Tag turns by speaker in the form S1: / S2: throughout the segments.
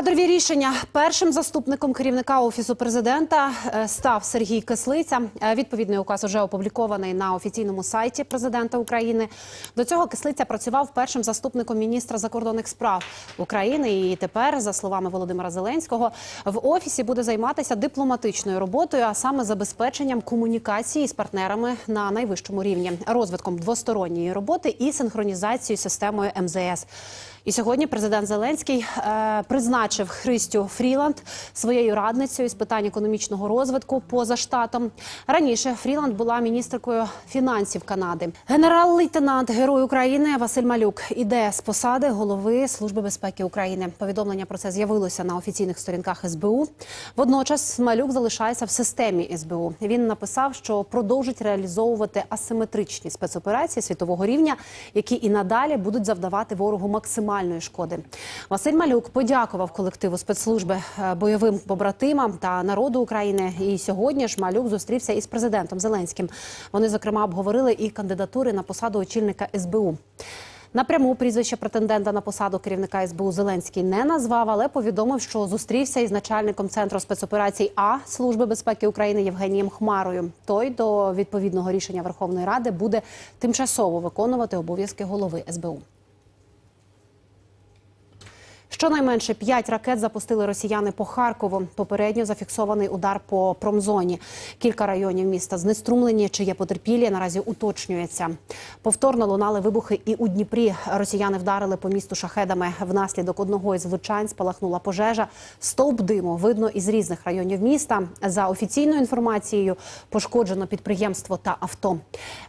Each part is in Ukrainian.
S1: Кадрові рішення першим заступником керівника офісу президента е, став Сергій Кислиця. Е, Відповідний указ вже опублікований на офіційному сайті президента України. До цього Кислиця працював першим заступником міністра закордонних справ України. І тепер, за словами Володимира Зеленського, в офісі буде займатися дипломатичною роботою, а саме забезпеченням комунікації з партнерами на найвищому рівні, розвитком двосторонньої роботи і синхронізацією системою МЗС. І сьогодні президент Зеленський е, призначив Христю Фріланд своєю радницею з питань економічного розвитку поза штатом. Раніше Фріланд була міністркою фінансів Канади. Генерал-лейтенант Герой України Василь Малюк іде з посади голови Служби безпеки України. Повідомлення про це з'явилося на офіційних сторінках СБУ. Водночас Малюк залишається в системі СБУ. Він написав, що продовжить реалізовувати асиметричні спецоперації світового рівня, які і надалі будуть завдавати ворогу максимальної шкоди. Василь Малюк подякував колективу спецслужби е, бойовим побратимам та народу України. І сьогодні ж Малюк зустрівся із президентом Зеленським. Вони зокрема обговорили і кандидатури на посаду очільника СБУ. Напряму прізвище претендента на посаду керівника СБУ Зеленський не назвав, але повідомив, що зустрівся із начальником центру спецоперацій А Служби безпеки України Євгенієм Хмарою. Той до відповідного рішення Верховної Ради буде тимчасово виконувати обов'язки голови СБУ. Щонайменше п'ять ракет запустили росіяни по Харкову. Попередньо зафіксований удар по промзоні. Кілька районів міста знеструмлені. Чи є потерпілі, наразі уточнюється. Повторно лунали вибухи і у Дніпрі. Росіяни вдарили по місту шахедами. Внаслідок одного із влучань спалахнула пожежа. Стовп диму видно із різних районів міста. За офіційною інформацією, пошкоджено підприємство та авто.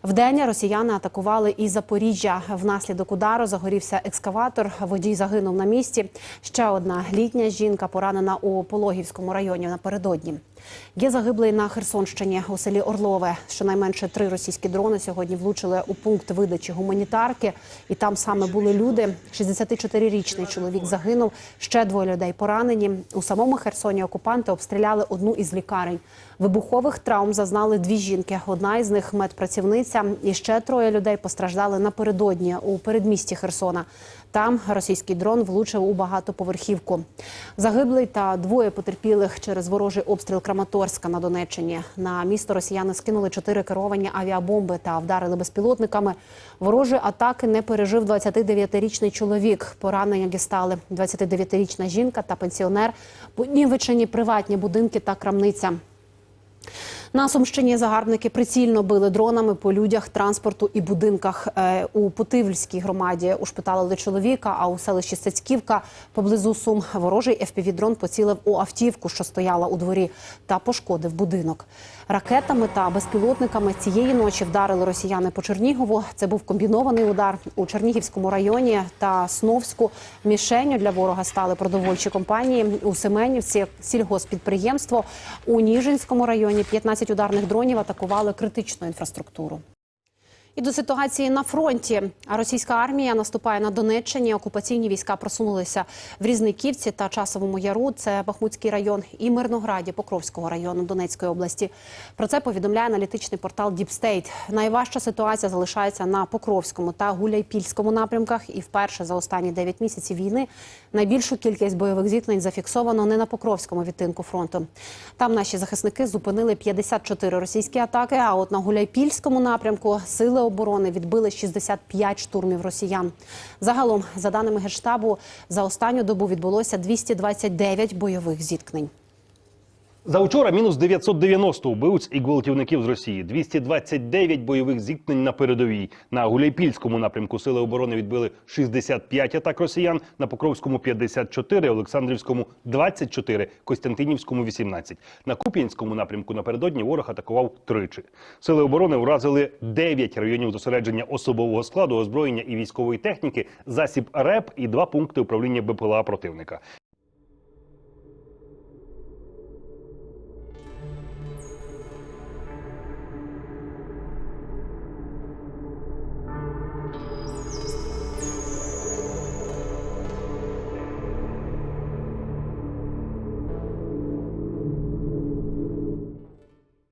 S1: Вдень росіяни атакували і Запоріжжя. Внаслідок удару загорівся екскаватор. Водій загинув на місці. Ще одна літня жінка поранена у Пологівському районі напередодні. Є загиблий на Херсонщині у селі Орлове. Щонайменше три російські дрони сьогодні влучили у пункт видачі гуманітарки, і там саме були люди. 64-річний чоловік загинув. Ще двоє людей поранені. У самому Херсоні окупанти обстріляли одну із лікарень. Вибухових травм зазнали дві жінки. Одна із них медпрацівниця. І ще троє людей постраждали напередодні у передмісті Херсона. Там російський дрон влучив у багатоповерхівку. Загиблий та двоє потерпілих через ворожий обстріл Краматорська на Донеччині. На місто росіяни скинули чотири керовані авіабомби та вдарили безпілотниками. Ворожої атаки не пережив 29-річний чоловік. Поранення дістали 29-річна жінка та пенсіонер. Понівечені приватні будинки та крамниця. На Сумщині загарбники прицільно били дронами по людях, транспорту і будинках. Е, У Путивльській громаді ушпиталили чоловіка, а у селищі Сецьківка поблизу Сум ворожий FPV-дрон поцілив у автівку, що стояла у дворі, та пошкодив будинок. Ракетами та безпілотниками цієї ночі вдарили росіяни по Чернігову. Це був комбінований удар у Чернігівському районі та Сновську. Мішенню для ворога стали продовольчі компанії у Семенівці, сільгоспідприємство у Ніжинському районі. 15 ударних дронів атакували критичну інфраструктуру. І до ситуації на фронті російська армія наступає на Донеччині. Окупаційні війська просунулися в Різниківці та Часовому Яру. Це Бахмутський район і Мирнограді Покровського району Донецької області. Про це повідомляє аналітичний портал Діпстейт. Найважча ситуація залишається на Покровському та Гуляйпільському напрямках. І вперше за останні 9 місяців війни найбільшу кількість бойових зіткнень зафіксовано не на Покровському відтинку фронту. Там наші захисники зупинили 54 російські атаки. А от на Гуляйпільському напрямку сили оборони відбили 65 штурмів росіян. Загалом, за даними генштабу, за останню добу відбулося 229 бойових зіткнень.
S2: За учора мінус 990 убивць і гвалтівників з Росії, 229 бойових зіткнень на передовій. На Гуляйпільському напрямку сили оборони відбили 65 атак росіян, на Покровському 54, Олександрівському 24, Костянтинівському 18. На Куп'янському напрямку напередодні ворог атакував тричі. Сили оборони вразили 9 районів зосередження особового складу, озброєння і військової техніки, засіб РЕП і два пункти управління БПЛА противника.